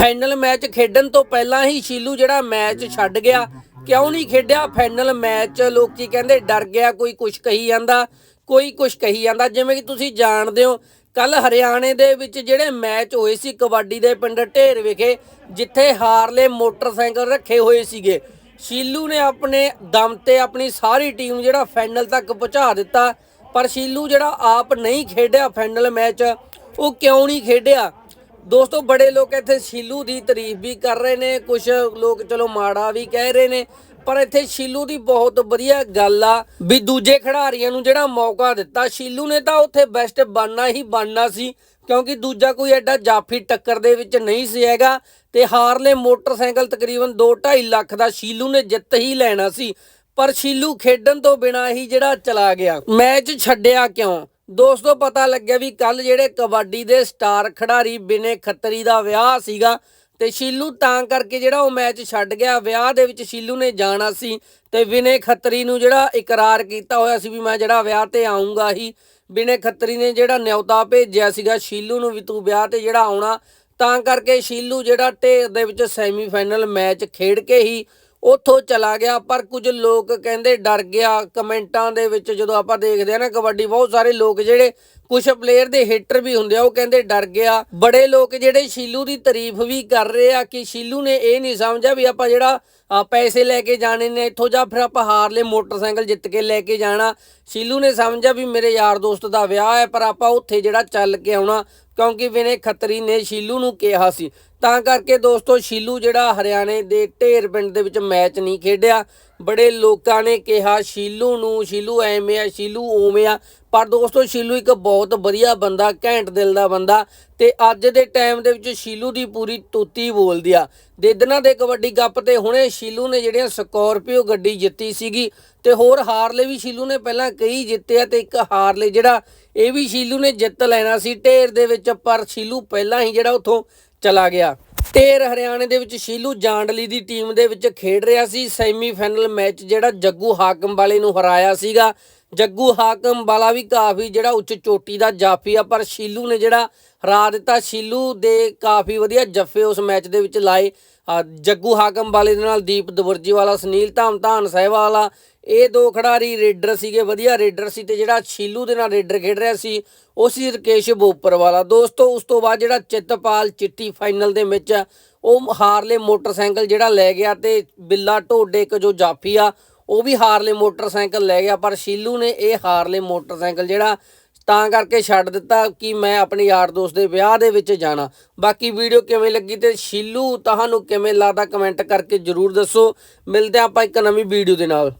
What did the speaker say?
Final match ਖੇਡਣ ਤੋਂ ਪਹਿਲਾਂ ਹੀ ਸ਼ੀਲੂ ਜਿਹੜਾ ਮੈਚ ਛੱਡ ਗਿਆ। ਕਿਉਂ ਨਹੀਂ ਖੇਡਿਆ? ਫਾਈਨਲ ਮੈਚ ਲੋਕੀ ਕਹਿੰਦੇ ਡਰ ਗਿਆ, ਕੋਈ ਕੁਝ ਕਹੀ ਜਾਂਦਾ, ਕੋਈ ਕੁਝ ਕਹੀ ਜਾਂਦਾ। ਜਿਵੇਂ ਕਿ ਤੁਸੀਂ ਜਾਣਦੇ ਹੋ ਕੱਲ ਹਰਿਆਣੇ ਦੇ ਵਿੱਚ ਜਿਹੜੇ ਮੈਚ ਹੋਏ ਸੀ ਕਬੱਡੀ ਦੇ ਪਿੰਡ ਢੇਰ ਵਿਖੇ, ਜਿੱਥੇ ਹਾਰਲੇ ਮੋਟਰਸਾਈਕਲ ਰੱਖੇ ਹੋਏ ਸੀਗੇ। ਸ਼ੀਲੂ ਨੇ ਆਪਣੇ ਦਮ ਤੇ ਆਪਣੀ ਸਾਰੀ ਟੀਮ ਜਿਹੜਾ ਫਾਈਨਲ ਤੱਕ ਪਹੁੰਚਾ ਦਿੱਤਾ, ਪਰ ਸ਼ੀਲੂ ਜਿਹੜਾ ਆਪ ਨਹੀਂ ਖੇਡਿਆ ਫਾਈਨਲ ਮੈਚ, ਉਹ ਕਿਉਂ ਨਹੀਂ ਖੇਡਿਆ? ਦੋਸਤੋ, ਬੜੇ ਲੋਕ ਇੱਥੇ ਸ਼ੀਲੂ ਦੀ ਤਾਰੀਫ ਵੀ ਕਰ ਰਹੇ ਨੇ ਕੁਝ ਲੋਕ ਚਲੋ ਮਾੜਾ ਵੀ ਕਹਿ ਰਹੇ ਨੇ, ਪਰ ਇੱਥੇ ਸ਼ੀਲੂ ਦੀ ਬਹੁਤ ਵਧੀਆ ਗੱਲ ਆ ਵੀ ਦੂਜੇ ਖਿਡਾਰੀਆਂ ਨੂੰ ਜਿਹੜਾ ਮੌਕਾ ਦਿੱਤਾ, ਸ਼ੀਲੂ ਨੇ ਤਾਂ ਉੱਥੇ ਬੈਸਟ ਬਣਨਾ ਹੀ ਬਣਨਾ ਸੀ, ਕਿਉਂਕਿ ਦੂਜਾ ਕੋਈ ਐਡਾ ਜਾਫੀ ਟੱਕਰ ਦੇ ਵਿੱਚ ਨਹੀਂ ਸੀ ਹੈਗਾ ਤੇ ਹਾਰਲੇ ਮੋਟਰਸਾਈਕਲ ਤਕਰੀਬਨ 2.5 ਲੱਖ ਦਾ ਸ਼ੀਲੂ ਨੇ ਜਿੱਤ ਹੀ ਲੈਣਾ ਸੀ, ਪਰ ਸ਼ੀਲੂ ਖੇਡਣ ਤੋਂ ਬਿਨਾ ਹੀ ਜਿਹੜਾ ਚਲਾ ਗਿਆ। ਮੈਚ ਛੱਡਿਆ ਕਿਉਂ? ਦੋਸਤੋ, ਪਤਾ ਲੱਗਿਆ ਵੀ ਕੱਲ ਜਿਹੜੇ ਕਬੱਡੀ ਦੇ ਸਟਾਰ ਖਿਡਾਰੀ ਬਿਨੇ ਖੱਤਰੀ ਦਾ ਵਿਆਹ ਸੀਗਾ ਤੇ ਸ਼ੀਲੂ ਤਾਂ ਕਰਕੇ ਜਿਹੜਾ ਉਹ ਮੈਚ ਛੱਡ ਗਿਆ, ਵਿਆਹ ਦੇ ਵਿੱਚ ਸ਼ੀਲੂ ਨੇ ਜਾਣਾ ਸੀ ਤੇ ਵਿਨੇ ਖੱਤਰੀ ਨੂੰ ਜਿਹੜਾ ਇਕਰਾਰ ਕੀਤਾ ਹੋਇਆ ਸੀ ਵੀ ਮੈਂ ਜਿਹੜਾ ਵਿਆਹ ਤੇ ਆਉਂਗਾ ਹੀ, ਬਿਨੇ ਖੱਤਰੀ ਨੇ ਜਿਹੜਾ ਨਿਉਤਾ ਭੇਜਿਆ ਸੀਗਾ ਸ਼ੀਲੂ ਨੂੰ ਵੀ ਤੂੰ ਵਿਆਹ ਤੇ ਜਿਹੜਾ ਆਉਣਾ, ਤਾਂ ਕਰਕੇ ਸ਼ੀਲੂ ਜਿਹੜਾ ਢੇਰ ਦੇ ਵਿੱਚ ਸੈਮੀਫਾਈਨਲ ਮੈਚ ਖੇਡ ਕੇ ਹੀ ਉੱਥੋਂ ਚਲਾ ਗਿਆ, ਪਰ ਕੁਝ ਲੋਕ ਕਹਿੰਦੇ ਡਰ ਗਿਆ। ਕਮੈਂਟਾਂ ਦੇ ਵਿੱਚ ਜਦੋਂ ਆਪਾਂ ਦੇਖਦੇ ਆ ਨਾ, ਕਬੱਡੀ, ਬਹੁਤ ਸਾਰੇ ਲੋਕ ਜਿਹੜੇ ਕੁਝ ਪਲੇਅਰ ਦੇ ਹਿੱਟਰ ਵੀ ਹੁੰਦੇ ਆ, ਉਹ ਕਹਿੰਦੇ ਡਰ ਗਿਆ। ਬੜੇ ਲੋਕ ਜਿਹੜੇ ਸ਼ੀਲੂ ਦੀ ਤਾਰੀਫ ਵੀ ਕਰ ਰਹੇ ਆ ਕਿ ਸ਼ੀਲੂ ਨੇ ਇਹ ਨਹੀਂ ਸਮਝਿਆ ਵੀ ਆਪਾਂ ਜਿਹੜਾ ਪੈਸੇ ਲੈ ਕੇ ਜਾਣੇ ਨੇ, ਇੱਥੋਂ ਜਾਂ ਫਿਰ ਆਪਾਂ ਹਾਰਲੇ ਮੋਟਰਸਾਈਕਲ ਜਿੱਤ ਕੇ ਲੈ ਕੇ ਜਾਣਾ। ਸ਼ੀਲੂ ਨੇ ਸਮਝਿਆ ਵੀ ਮੇਰੇ ਯਾਰ ਦੋਸਤ ਦਾ ਵਿਆਹ ਹੈ, ਪਰ ਆਪਾਂ ਉੱਥੇ ਜਿਹੜਾ ਚੱਲ ਕੇ ਆਉਣਾ, ਕਿਉਂਕਿ ਵਿਨੇ ਖੱਤਰੀ ਨੇ ਸ਼ੀਲੂ ਨੂੰ ਕਿਹਾ ਸੀ। ਤਾਂ ਕਰਕੇ ਦੋਸਤੋ, ਸ਼ੀਲੂ ਜਿਹੜਾ ਹਰਿਆਣੇ ਦੇ ਢੇਰ ਪਿੰਡ ਦੇ ਵਿੱਚ ਮੈਚ ਨਹੀਂ ਖੇਡਿਆ। ਬੜੇ ਲੋਕਾਂ ਨੇ ਕਿਹਾ, ਸ਼ੀਲੂ ਨੂੰ, ਸ਼ੀਲੂ ਐਵੇਂ ਆ, ਸ਼ੀਲੂ ਉਵੇਂ ਆ। ਪਰ ਦੋਸਤੋ, ਸ਼ੀਲੂ ਇੱਕ ਬਹੁਤ ਵਧੀਆ ਬੰਦਾ, ਘੈਂਟ ਦਿਲ ਦਾ ਬੰਦਾ ਤੇ ਅੱਜ ਦੇ ਟਾਈਮ ਦੇ ਵਿੱਚ ਸ਼ੀਲੂ ਦੀ ਪੂਰੀ ਤੋਤੀ ਬੋਲਦੀ ਆ। ਦੇਦਨਾ ਦੇ ਕਬੱਡੀ ਗੱਪ ਤੇ ਹੁਣੇ ਸ਼ੀਲੂ ਨੇ ਜਿਹੜੀਆਂ ਸਕੋਰਪੀਓ ਗੱਡੀ ਜਿੱਤੀ ਸੀਗੀ ਤੇ ਹੋਰ ਹਾਰਲੇ ਵੀ ਸ਼ੀਲੂ ਨੇ ਪਹਿਲਾਂ ਕਈ ਜਿੱਤੇ ਆ ਤੇ ਇੱਕ ਹਾਰਲੇ ਜਿਹੜਾ ਇਹ ਵੀ ਸ਼ੀਲੂ ਨੇ ਜਿੱਤ ਲੈਣਾ ਸੀ। ਢੇਰ ਦੇ ਵਿੱਚ ਪਰ ਸ਼ੀਲੂ ਪਹਿਲਾਂ ਹੀ ਜਿਹੜਾ ਉੱਥੋਂ ਚਲਾ ਗਿਆ। ਢੇਰ ਹਰਿਆਣੇ ਦੇ ਵਿੱਚ ਸ਼ੀਲੂ ਜਾਂਡਲੀ ਦੀ ਟੀਮ ਦੇ ਵਿੱਚ ਖੇਡ ਰਿਹਾ ਸੀ। ਸੈਮੀਫਾਈਨਲ ਮੈਚ ਜਿਹੜਾ ਜੱਗੂ ਹਾਕਮ ਵਾਲੇ ਨੂੰ ਹਰਾਇਆ ਸੀਗਾ। ਜੱਗੂ ਹਾਕਮ ਵਾਲਾ ਵੀ ਕਾਫੀ ਜਿਹੜਾ ਉੱਚ ਚੋਟੀ ਦਾ ਜਾਫੀ ਆ, ਪਰ ਸ਼ੀਲੂ ਨੇ ਜਿਹੜਾ ਹਰਾ ਦਿੱਤਾ। ਸ਼ੀਲੂ ਦੇ ਕਾਫੀ ਵਧੀਆ ਜੱਫੇ ਉਸ ਮੈਚ ਦੇ ਵਿੱਚ ਲਾਏ। ਜੱਗੂ ਹਾਕਮ ਵਾਲੇ ਦੇ ਨਾਲ ਦੀਪ ਦਵਰਜੀ ਵਾਲਾ ਸੁਨੀਲ ਧਾਮਧਾਨ ਸਾਹਿਬ ਵਾਲਾ ਇਹ ਦੋ ਖਿਡਾਰੀ ਰੇਡਰ ਸੀਗੇ, ਵਧੀਆ ਰੇਡਰ ਸੀ ਤੇ ਜਿਹੜਾ ਸ਼ੀਲੂ ਦੇ ਨਾਲ ਰੇਡਰ ਖੇਡ ਰਿਹਾ ਸੀ, ਉਹ ਸੀ ਰਕੇਸ਼ ਬੋਪਰ ਵਾਲਾ ਦੋਸਤੋ, ਉਸ ਤੋਂ ਬਾਅਦ ਜਿਹੜਾ ਚਿੱਤਪਾਲ ਚਿੱਟੀ ਫਾਈਨਲ ਦੇ ਵਿੱਚ ਉਹ ਹਾਰਲੇ ਮੋਟਰਸਾਈਕਲ ਜਿਹੜਾ ਲੈ ਗਿਆ ਤੇ ਬਿੱਲਾ ਢੋਡੇ ਇੱਕ ਜੋ ਜਾਫੀ ਆ, ਉਹ ਵੀ ਹਾਰਲੇ ਮੋਟਰਸਾਈਕਲ ਲੈ ਗਿਆ, ਪਰ ਸ਼ੀਲੂ ਨੇ ਇਹ ਹਾਰਲੇ ਮੋਟਰਸਾਈਕਲ ਜਿਹੜਾ ਤਾਂ ਕਰਕੇ ਛੱਡ ਦਿੱਤਾ ਕਿ ਮੈਂ ਆਪਣੇ ਯਾਰ ਦੋਸਤ ਦੇ ਵਿਆਹ ਦੇ ਵਿੱਚ ਜਾਣਾ। ਬਾਕੀ ਵੀਡੀਓ ਕਿਵੇਂ ਲੱਗੀ ਤੇ ਸ਼ੀਲੂ ਤੁਹਾਨੂੰ ਕਿਵੇਂ ਲੱਗਦਾ, ਕਮੈਂਟ ਕਰਕੇ ਜਰੂਰ ਦੱਸੋ। ਮਿਲਦੇ ਹਾਂ ਆਪਾਂ ਇੱਕ ਨਵੀਂ ਵੀਡੀਓ ਦੇ ਨਾਲ।